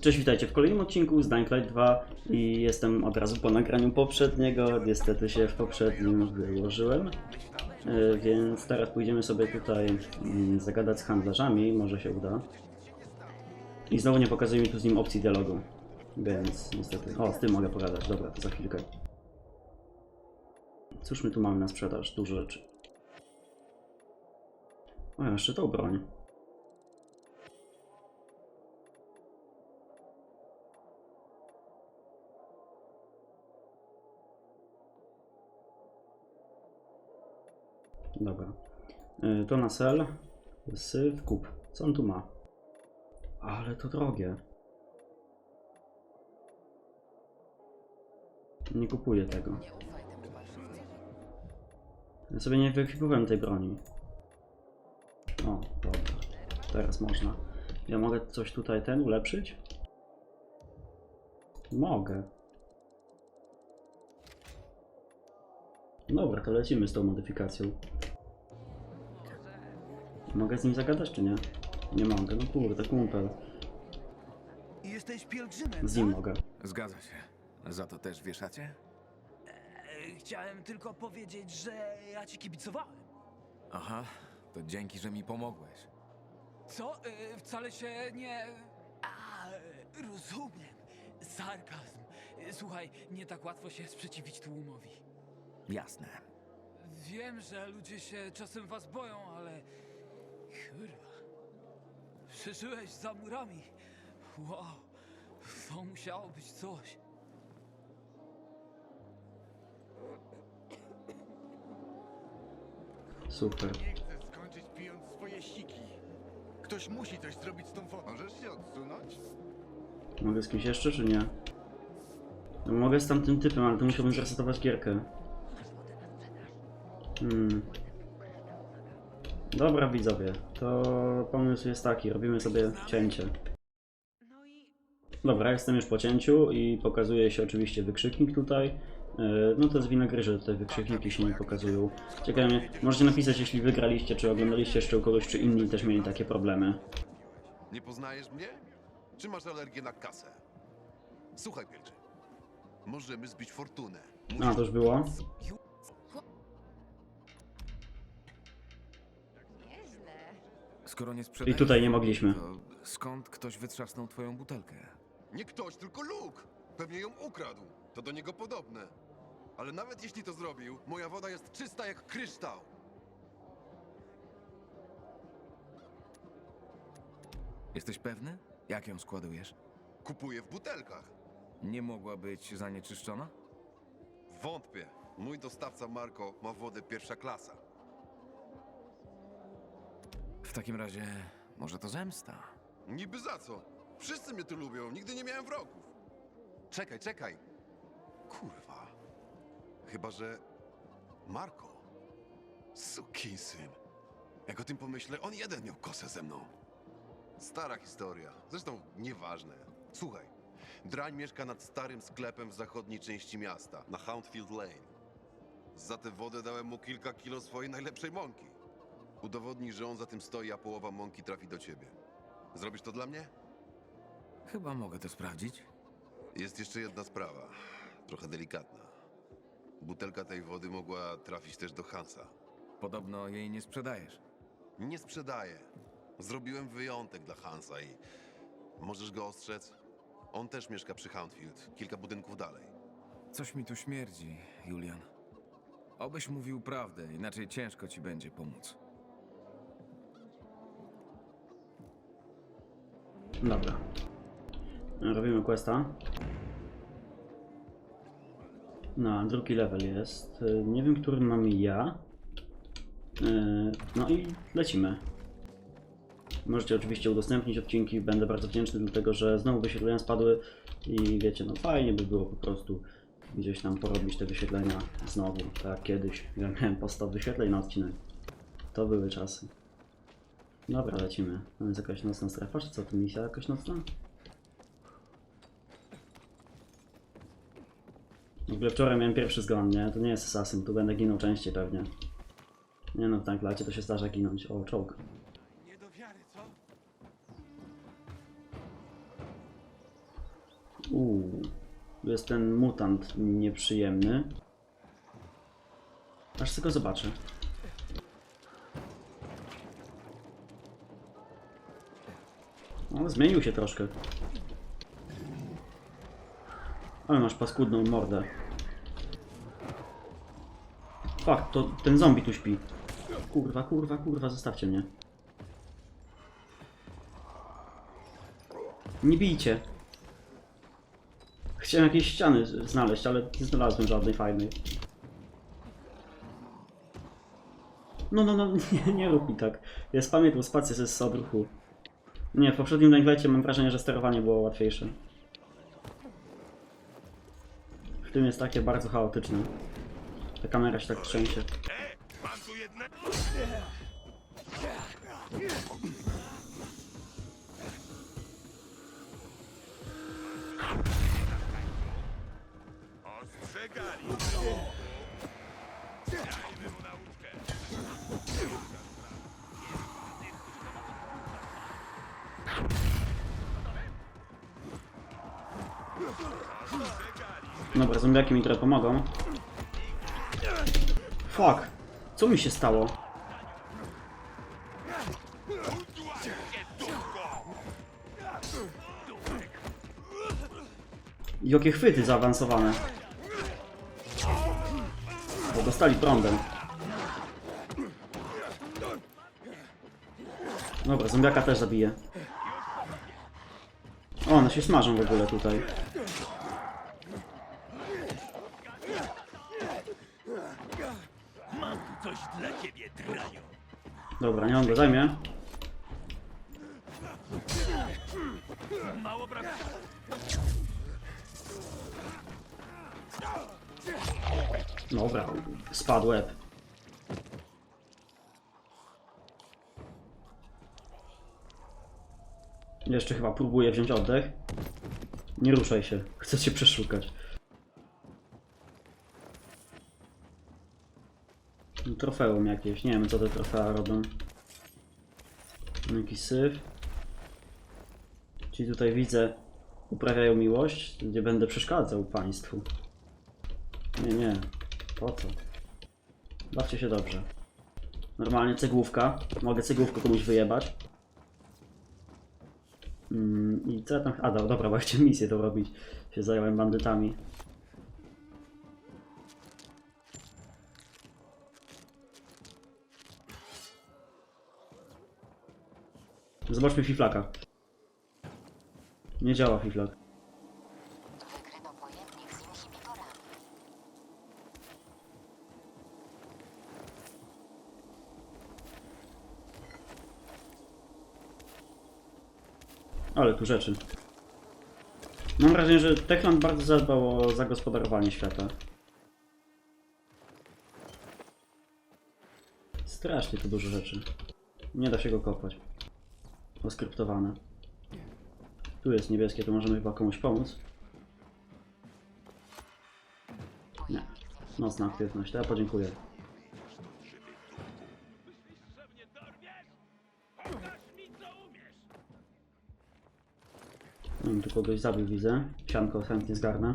Cześć, witajcie w kolejnym odcinku z Dying Light 2 i jestem od razu po nagraniu poprzedniego, niestety się w poprzednim wyłożyłem, E, więc teraz pójdziemy sobie tutaj mm, zagadać z handlarzami, może się uda. I znowu nie pokazuje mi tu z nim opcji dialogu, więc niestety... O, z tym mogę pogadać, dobra, to za chwilkę. Cóż my tu mamy na sprzedaż? Dużo rzeczy. O, jeszcze tą broń. Dobra. Y, To na sel. Syf, kup. Co on tu ma? Ale to drogie. Nie kupuję tego. Ja sobie nie wyekwipowałem tej broni. O, dobra. Teraz można. Ja mogę coś tutaj ten ulepszyć? Mogę. Dobra, to lecimy z tą modyfikacją. Mogę z nim zagadać, czy nie? Nie mogę, no kurde, kumpel. Jesteś pielgrzymem, Z nim tak? mogę. Zgadza się. Za to też wieszacie? E, Chciałem tylko powiedzieć, że ja ci kibicowałem. Aha, to dzięki, że mi pomogłeś. Co? E, Wcale się nie... A, e, rozumiem. Sarkazm. E, Słuchaj, nie tak łatwo się sprzeciwić tłumowi. Jasne. Wiem, że ludzie się czasem was boją, ale... Kurwa. Przeżyłeś za murami. Wow. To musiało być coś. Super. Nie chcę skończyć pijąc swoje siki. Ktoś musi coś zrobić z tą wodą. Możesz się odsunąć? Mogę z kimś jeszcze, czy nie? No, mogę z tamtym typem, ale to musiałbym zresetować gierkę. Hmm. Dobra, widzowie. To pomysł jest taki, robimy sobie cięcie. Dobra, jestem już po cięciu i pokazuje się oczywiście wykrzyknik tutaj. Yy, No to jest wina gry, że te wykrzykniki się nie pokazują. Ciekawe mnie, możecie napisać jeśli wygraliście, czy oglądaliście jeszcze u kogoś, czy inni też mieli takie problemy. Nie poznajesz mnie? Czy masz alergię na kasę? Słuchaj, Pielczy. Możemy zbić fortunę. A, to już było? Skoro nie sprzedajesz... I tutaj nie mogliśmy. To skąd ktoś wytrzasnął twoją butelkę? Nie ktoś, tylko Luke. Pewnie ją ukradł. To do niego podobne. Ale nawet jeśli to zrobił, moja woda jest czysta jak kryształ. Jesteś pewny? Jak ją składujesz? Kupuję w butelkach. Nie mogła być zanieczyszczona? Wątpię. Mój dostawca Marco ma wodę pierwsza klasa. Takim razie, może to zemsta? Niby za co? Wszyscy mnie tu lubią, nigdy nie miałem wrogów. Czekaj, czekaj. Kurwa. Chyba, że... Marco. Sukinsyn. Jak o tym pomyślę, on jeden miał kosę ze mną. Stara historia. Zresztą nieważne. Słuchaj. Drań mieszka nad starym sklepem w zachodniej części miasta, na Houndfield Lane. Za tę wodę dałem mu kilka kilo swojej najlepszej mąki. Udowodnij, że on za tym stoi, a połowa mąki trafi do ciebie. Zrobisz to dla mnie? Chyba mogę to sprawdzić. Jest jeszcze jedna sprawa, trochę delikatna. Butelka tej wody mogła trafić też do Hansa. Podobno jej nie sprzedajesz. Nie sprzedaję. Zrobiłem wyjątek dla Hansa i możesz go ostrzec? On też mieszka przy Houndfield, kilka budynków dalej. Coś mi tu śmierdzi, Julian. Obyś mówił prawdę, inaczej ciężko ci będzie pomóc. Dobra. Robimy questa. No, drugi level jest. Y, Nie wiem, który mam ja. Y, No i lecimy. Możecie oczywiście udostępnić odcinki, będę bardzo wdzięczny, dlatego że znowu wyświetlenia spadły i wiecie, no fajnie by było po prostu gdzieś tam porobić te wyświetlenia znowu, tak jak kiedyś. Ja miałem po 100 wyświetleń na odcinek. To były czasy. Dobra, lecimy. To jest jakaś nocna strefa, czy co? To misja jakaś nocna? W ogóle wczoraj miałem pierwszy zgon, nie? To nie jest asasyn, tu będę ginął częściej pewnie. Nie no, w tanklacie to się zdarza ginąć. O, czołg. Nie co? Uuu, jest ten mutant nieprzyjemny. Aż tylko zobaczę. O, zmienił się troszkę. Ale masz paskudną mordę. Fakt, to ten zombie tu śpi. Kurwa, kurwa, kurwa, zostawcie mnie. Nie bijcie. Chciałem jakieś ściany znaleźć, ale nie znalazłem żadnej fajnej. No, no, no, nie, nie rób mi tak. Ja spamiętam spację ze odruchu. Nie, w poprzednim Langlecie mam wrażenie, że sterowanie było łatwiejsze. W tym jest takie bardzo chaotyczne. Ta kamera się tak trzęsie. Dobra, zombiaki mi trochę pomogą. Fuck! Co mi się stało? Jakie chwyty zaawansowane. Bo dostali prądem. Dobra, zombiaka też zabiję. O, one się smażą w ogóle tutaj. Dobra, nie on go zajmie. Dobra, spadł łeb. Jeszcze chyba próbuję wziąć oddech. Nie ruszaj się, chcę cię przeszukać. Trofeum jakieś, nie wiem co te trofea robią. Jakiś syf. Czyli tutaj widzę, uprawiają miłość, gdzie będę przeszkadzał państwu. Nie, nie. Po co? Bawcie się dobrze. Normalnie cegłówka. Mogę cegłówkę komuś wyjebać. Mm, I co ja tam... A, do- dobra, bo ja chciałem misję to robić. Się zająłem bandytami. Zobaczmy fiflaka. Nie działa fiflak. Ale tu rzeczy. Mam wrażenie, że Techland bardzo zadbał o zagospodarowanie świata. Strasznie tu dużo rzeczy. Nie da się go kopać. Oskryptowane. Tu jest niebieskie, to możemy chyba komuś pomóc. Nie. Nocna aktywność, to ja podziękuję. Hmm, tu kogoś zabił, widzę. Sianko chętnie zgarnę.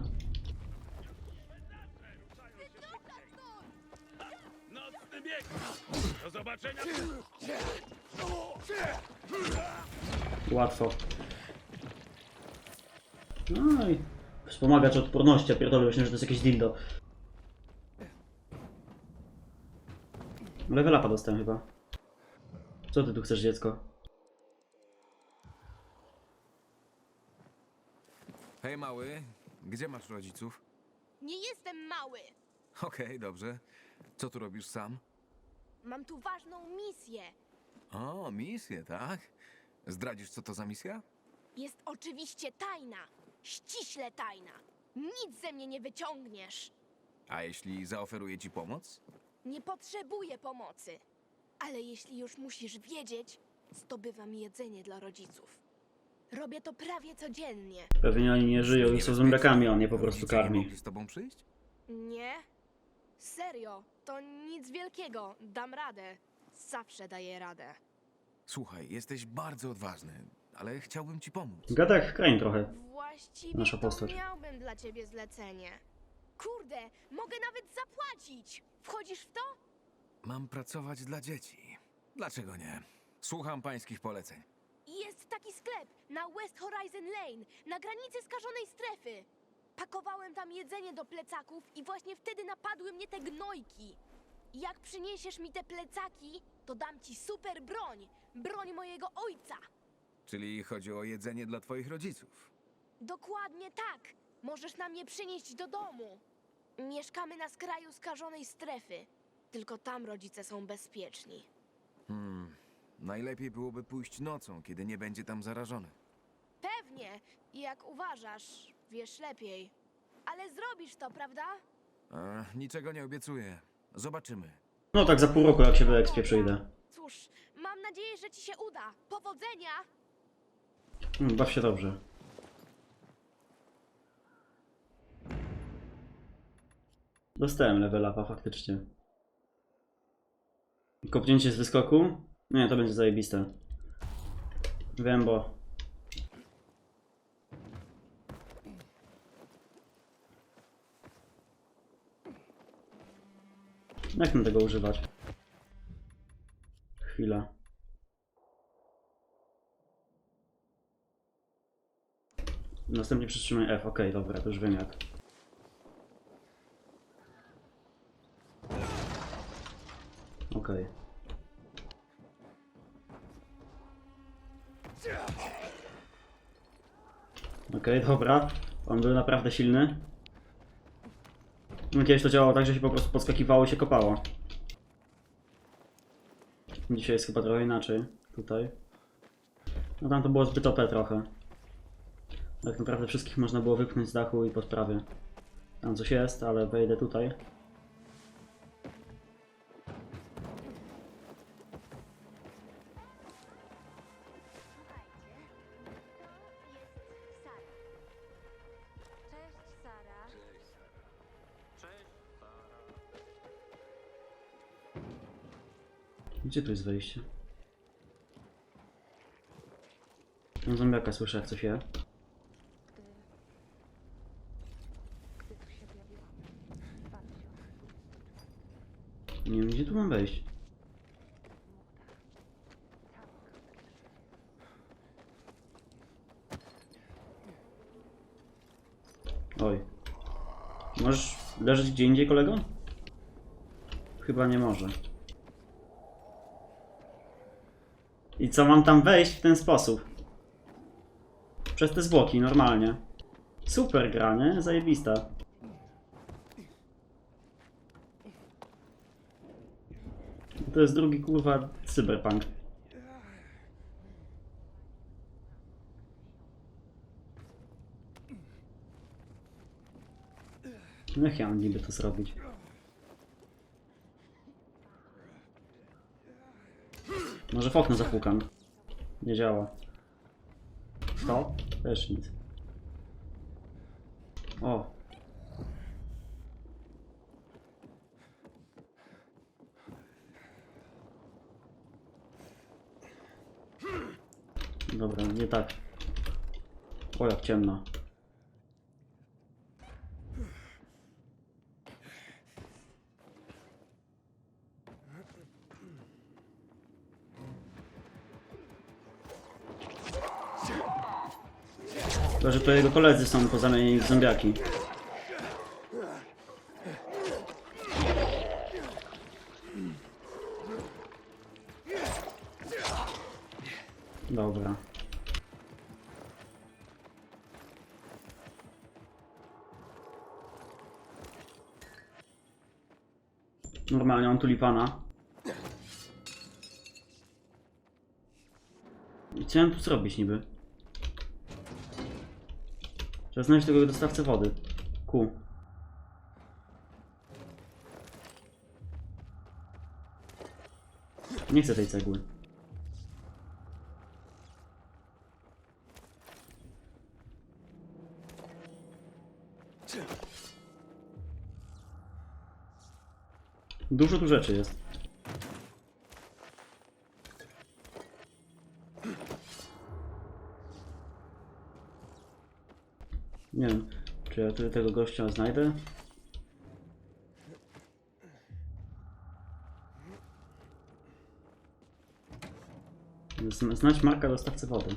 Łatwo. No i wspomagacz odporności, a pierdolę myślę, że to jest jakieś dildo. Level upa dostałem chyba. Co ty tu chcesz, dziecko? Hej, mały, gdzie masz rodziców? Nie jestem mały. Okej, dobrze. Co tu robisz sam? Mam tu ważną misję. O, misję, tak? Zdradzisz, co to za misja? Jest oczywiście tajna. Ściśle tajna. Nic ze mnie nie wyciągniesz. A jeśli zaoferuję ci pomoc? Nie potrzebuję pomocy. Ale jeśli już musisz wiedzieć, zdobywam jedzenie dla rodziców. Robię to prawie codziennie. Pewnie oni nie żyją i są zombiakami, a on je po prostu Rodzice nie karmi. mogli z tobą przyjść? Nie? Serio, to nic wielkiego. Dam radę. Zawsze daję radę. Słuchaj, jesteś bardzo odważny, ale chciałbym ci pomóc. Gada jak krain trochę. Właściwie Nasza to postać. miałbym dla ciebie zlecenie. Kurde, mogę nawet zapłacić. Wchodzisz w to? Mam pracować dla dzieci. Dlaczego nie? Słucham pańskich poleceń. Jest taki sklep na West Horizon Lane, na granicy skażonej strefy. Pakowałem tam jedzenie do plecaków i właśnie wtedy napadły mnie te gnojki. Jak przyniesiesz mi te plecaki, to dam ci super broń. Broń mojego ojca. Czyli chodzi o jedzenie dla twoich rodziców. Dokładnie tak. Możesz nam je przynieść do domu. Mieszkamy na skraju skażonej strefy. Tylko tam rodzice są bezpieczni. Hmm. Najlepiej byłoby pójść nocą, kiedy nie będzie tam zarażony. Pewnie, jak uważasz, wiesz lepiej. Ale zrobisz to, prawda? A, niczego nie obiecuję. Zobaczymy. No tak za pół roku jak się wyekspię przyjdę. Cóż, mam nadzieję, że ci się uda. Powodzenia! Mm, Baw się dobrze. Dostałem level upa faktycznie. Kopnięcie z wyskoku? Nie, to będzie zajebiste. Wiem, bo... Jak mam tego używać? Chwila. Następnie przytrzymaj F, okej, dobra, to już wiem jak. Okej. Okej, dobra. On był naprawdę silny. No, Kiedyś to działało tak, że się po prostu podskakiwało i się kopało. Dzisiaj jest chyba trochę inaczej. Tutaj. No tam to było zbyt OP trochę. Tak naprawdę wszystkich można było wypchnąć z dachu i podprawię. Tam coś jest, ale wejdę tutaj. Gdzie tu jest wejście? Tam zombiaka słyszę jak coś je. Nie wiem gdzie tu mam wejść. Oj. Możesz leżeć gdzie indziej kolego? Chyba nie może. I co, mam tam wejść w ten sposób? Przez te zwłoki, normalnie. Super gra, nie? Zajebista. To jest drugi kurwa cyberpunk. No ja mam niby to zrobić? Może w okno zapukam. Nie działa. To? Też nic. O. Dobra, nie tak. O, jak ciemno. To jego koledzy są pozamienieni w zombiaki. Dobra. Normalnie mam tulipana. I co mam tu zrobić niby? Trzeba znaleźć tego dostawcę wody. Ku. Nie chcę tej cegły. Dużo tu rzeczy jest. Nie wiem, czy ja tu tego gościa znajdę? Zna- Znać marka dostawcy wody.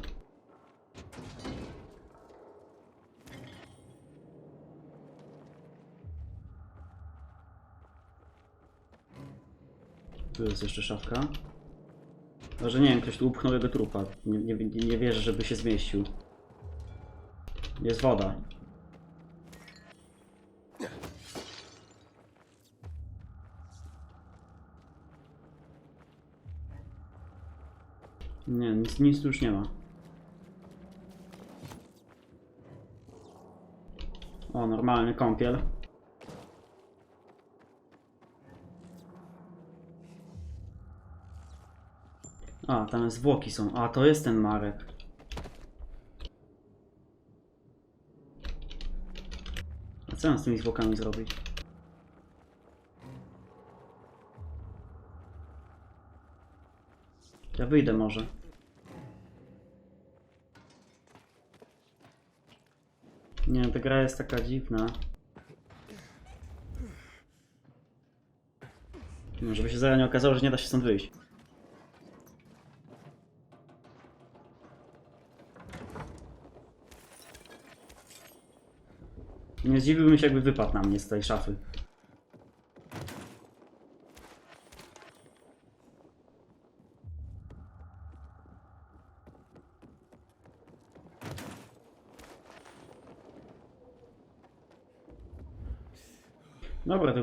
Tu jest jeszcze szafka. Chyba, że nie wiem, ktoś tu upchnął jego trupa. Nie, nie, nie wierzę, żeby się zmieścił. Jest woda. Nie, nic, nic tu już nie ma. O, normalny kąpiel. A, tam zwłoki są. A, to jest ten Marek. A co mam z tymi zwłokami zrobić? Ja wyjdę może. Nie, ta gra jest taka dziwna. No, żeby się zaraz nie okazało, że nie da się stąd wyjść. Nie zdziwiłbym się, jakby wypadł na mnie z tej szafy.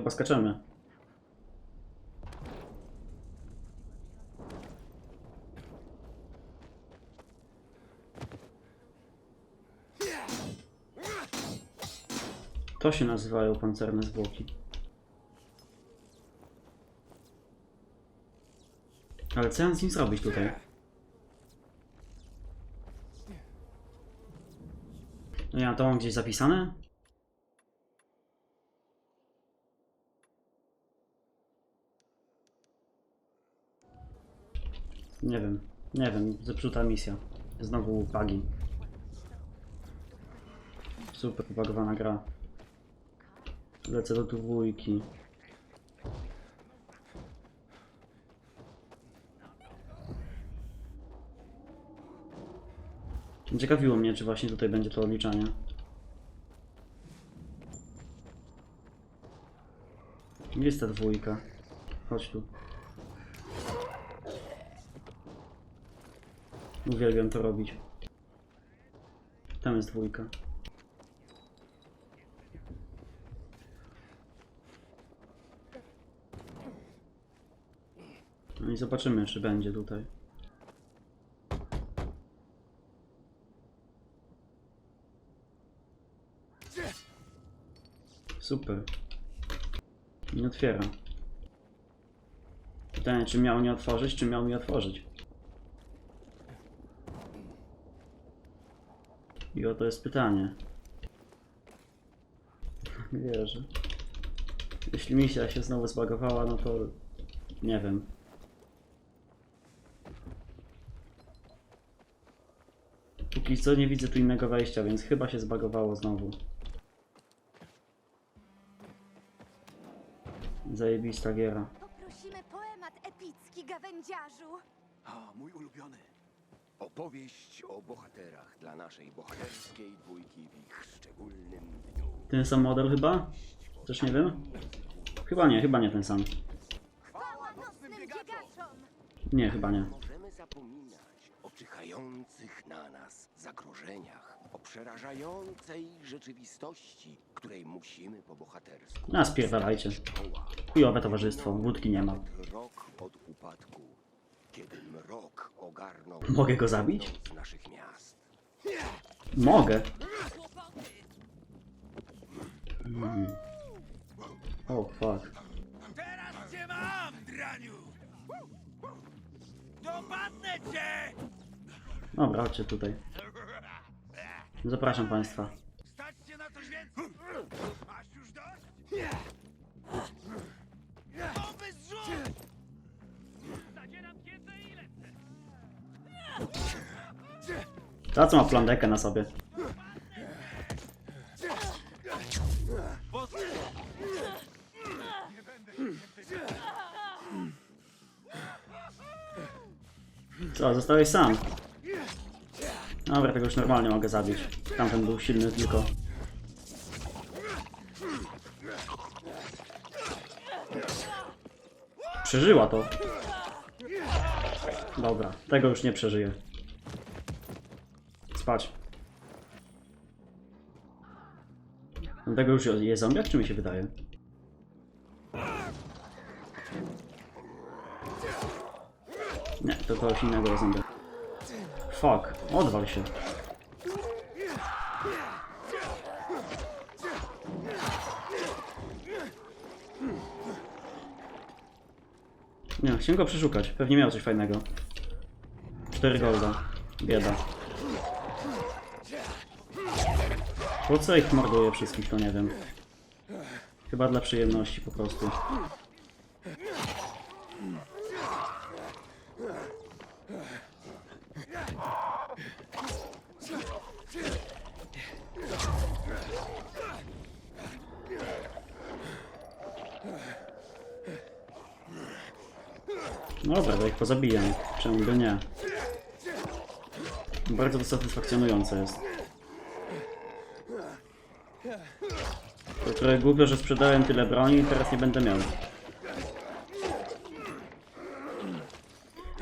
Dobra, to chyba skaczemy. To się nazywają pancerne zwłoki. Ale co ja mam z nim zrobić tutaj? No ja to mam gdzieś zapisane? Nie wiem, nie wiem, zepsuta misja. Znowu bugi. Super ubagowana gra. Lecę do dwójki. Ciekawiło mnie, czy właśnie tutaj będzie to odliczanie. Gdzie jest ta dwójka? Chodź tu. Uwielbiam to robić. Tam jest dwójka. No i zobaczymy, czy będzie tutaj. Super. Nie otwiera. Pytanie, czy miał nie otworzyć, czy miał mi otworzyć? I oto jest pytanie. Nie wierzę. Jeśli misja się znowu zbagowała, no to nie wiem. Póki co nie widzę tu innego wejścia, więc chyba się zbagowało znowu. Zajebista giera. Poprosimy poemat epicki, gawędziarzu. A, mój ulubiony. Opowieść o bohaterach dla naszej bohaterskiej dwójki w ich szczególnym dniu. Ten sam model chyba? Też nie wiem. Chyba nie, chyba nie ten sam. Chwała nocnym biegaczom! Nie, chyba nie. Możemy zapominać o czyhających na nas zagrożeniach, o przerażającej rzeczywistości, której musimy po bohatersku. A, spierdalajcie. Szkoła. Chujowe towarzystwo, wódki nie ma. Rok od upadku, kiedy mrok ogarnął Mogę go zabić? jedno z naszych miast. Mogę. Mm. O, fuck. Teraz cię mam, draniu! Dopadnę cię! Dobra, chodźcie tutaj. Zapraszam państwa. Stać cię na coś więcej! Masz już dość? Zadzieram Ta co ma flandekę na sobie? Co, zostałeś sam? Dobra, tego już normalnie mogę zabić. Tamten był silny tylko. Przeżyła to. Dobra, tego już nie przeżyję. Spać. Tego już jest zombiak, czy mi się wydaje? Nie, to kogoś innego jest zombiak. Fuck, odwal się. Nie, chciałem go przeszukać. Pewnie miał coś fajnego. 4 golda. Bieda. Po co ich morduje wszystkich, to nie wiem. Chyba dla przyjemności po prostu. Dobra, to ich pozabijam. Czemu by nie? Bardzo satysfakcjonujące jest. To trochę głupio, że sprzedałem tyle broni i teraz nie będę miał.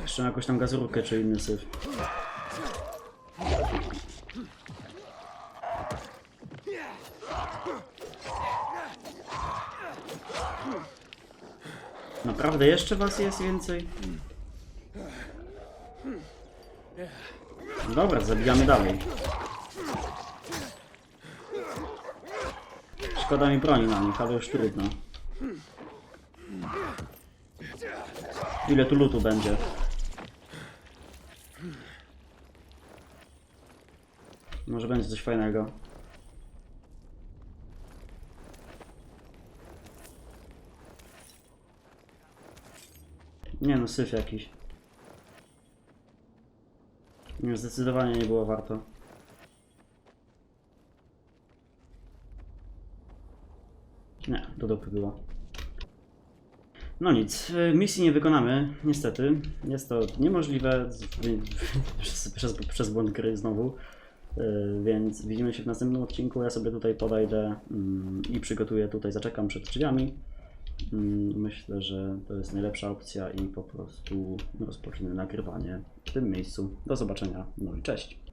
Jeszcze jakąś tam gazurkę czy inny syf. Naprawdę jeszcze was jest więcej? Dobra, zabijamy dalej. Szkoda mi broni na nich, ale już trudno. Ile tu lutu będzie? Może będzie coś fajnego. Nie no, syf jakiś. Nie, zdecydowanie nie było warto. Nie, do dupy było. No nic, y, misji nie wykonamy, niestety. Jest to niemożliwe przez, przez, przez błąd gry znowu. Y, Więc widzimy się w następnym odcinku. Ja sobie tutaj podejdę mm, i przygotuję tutaj, zaczekam przed drzwiami. Mm, Myślę, że to jest najlepsza opcja i po prostu rozpocznę nagrywanie w tym miejscu. Do zobaczenia, no i cześć.